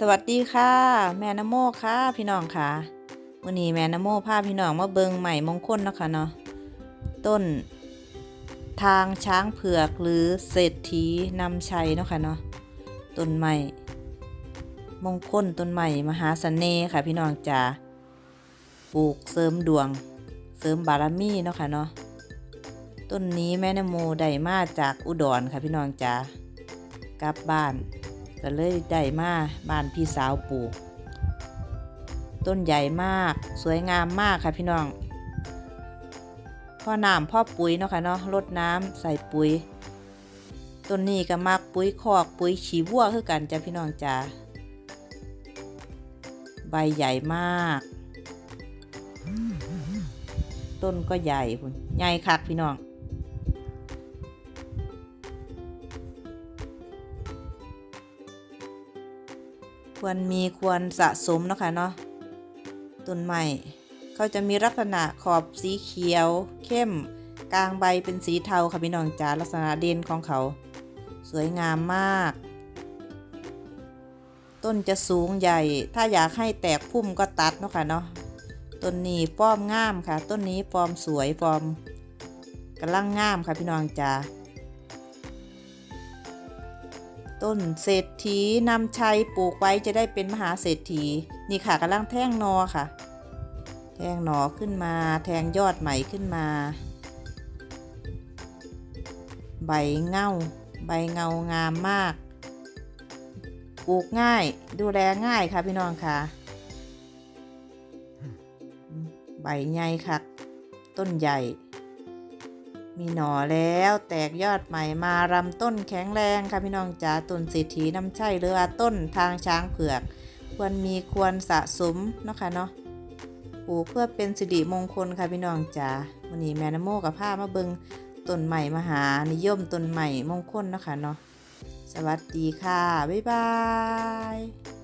สวัสดีค่ะ แม่นโมค่ะพี่น้องค่ะวันนี้แม่นโมพาพี่น้องมาเบิงใหม่มงคลเนาะคะเนาะต้น ทางช้างเผือกหรือเศรษฐีนำชัยเนาะค่ะเนาะต้นใหม่มงคลต้นใหม่มหาเสน่ห์ค่ะ พี่น้องจ๋าปลูกเสริมดวง เสริมบารมีเนาะค่ะเนาะต้นนี้แม่นโมได้มาจากอุดรค่ะพี่น้องจ๋ากลับบ้าน ก็เลยได้มาบ้านพี่สาวปลูก ต้นใหญ่มาก สวยงามมากค่ะพี่น้อง พ่อน้ำพ่อปุ๋ยเนาะค่ะเนาะรดน้ำใส่ปุ๋ย ต้นนี้ก็มักปุ๋ยคอกปุ๋ยฉีวัวคือกันจ้ะพี่น้องจ้าใบใหญ่มาก ต้นก็ใหญ่พุ่นใหญ่คักพี่น้อง ควรมีควรสะสมเนาะค่ะเนาะต้นไม้เขาจะมีลักษณะขอบสีเขียว เข้ม กลางใบเป็นสีเทาค่ะพี่น้องจ๋าลักษณะเด่นของเขา สวยงามมาก ต้นจะสูงใหญ่ ถ้าอยากให้แตกพุ่มก็ตัดเนาะค่ะเนาะต้นนี้ฟอร์มงามค่ะ ต้นนี้ฟอร์มสวยฟอร์มกำลังงามค่ะพี่น้องจ๋า ต้นเศรษฐีนำชัยปลูกไว้จะได้เป็นมหาเศรษฐี นี่ค่ะกำลังแท่งนอค่ะ แทงหนอขึ้นมา แทงยอดใหม่ขึ้นมา ใบเงาใบเงางามมากปลูกง่าย ดูแลง่ายค่ะพี่น้องค่ะ ใบใหญ่ค่ะ ต้นใหญ่ มีหน่อแล้วแตกยอดใหม่มาลำต้นแข็งแรงค่ะพี่น้องจ๋าต้นเศรษฐีน้ำใช่หรือว่าต้นทางช้างเผือก ควรมีควรสะสมเนาะค่ะเนาะปลูกเพื่อเป็นสิริมงคลค่ะพี่น้องจ๋าวันนี้แม่นโมกับผ้ามาเบิงต้นใหม่มหานิยมต้นใหม่มงคลเนาะค่ะเนาะสวัสดีค่ะ บ๊ายบาย